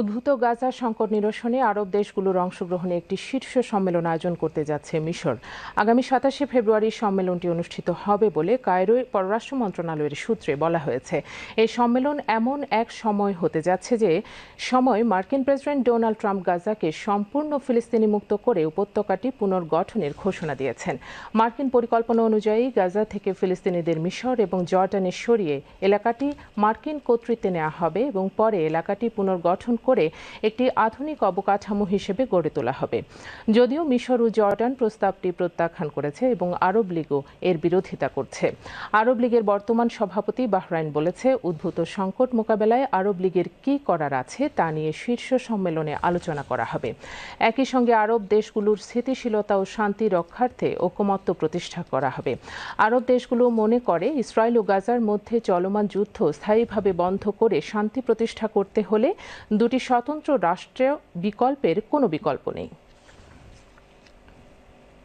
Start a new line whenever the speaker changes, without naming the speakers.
উদ্ভূত গাজা সংকট নিরসনে আরব দেশগুলোর অংশগ্রহণে একটি শীর্ষ সম্মেলন আয়োজন করতে যাচ্ছে মিশর। আগামী সাতাশে ফেব্রুয়ারি সম্মেলনটি অনুষ্ঠিত হবে বলে কায়রোয় পররাষ্ট্র মন্ত্রণালয়ের সূত্রে বলা হয়েছে। এই সম্মেলন এমন এক সময় হতে যাচ্ছে যে সময় মার্কিন প্রেসিডেন্ট ডোনাল্ড ট্রাম্প গাজাকে সম্পূর্ণ ফিলিস্তিনি মুক্ত করে উপত্যকাটি পুনর্গঠনের ঘোষণা দিয়েছেন। মার্কিন পরিকল্পনা অনুযায়ী গাজা থেকে ফিলিস্তিনিদের মিশর এবং জর্ডানে সরিয়ে এলাকাটি মার্কিন কর্তৃত্বে নেওয়া হবে এবং পরে এলাকাটি পুনর্গঠন করে একটি আধুনিক অবকাঠামো হিসেবে গড়ে তোলা হবে। যদিও মিশর ও জর্ডান প্রস্তাবটি প্রত্যাখ্যান করেছে এবং আরব লীগও এর বিরোধিতা করছে। আরব লীগের বর্তমান সভাপতি বাহরাইন বলেছে, উদ্ভূত সংকট মোকাবেলায় আরব লীগের কি করার আছে তা নিয়ে শীর্ষ সম্মেলনে আলোচনা করা হবে। একই সঙ্গে আরব দেশগুলোর স্থিতিশীলতা ও শান্তি রক্ষার্থে ঐকমত্য প্রতিষ্ঠা করা হবে। আরব দেশগুলো মনে করে, ইসরায়েল ও গাজার মধ্যে চলমান যুদ্ধ স্থায়ীভাবে বন্ধ করে শান্তি প্রতিষ্ঠা করতে হলে দুটি স্বতন্ত্র রাষ্ট্রীয় বিকল্পের কোনো বিকল্প নেই।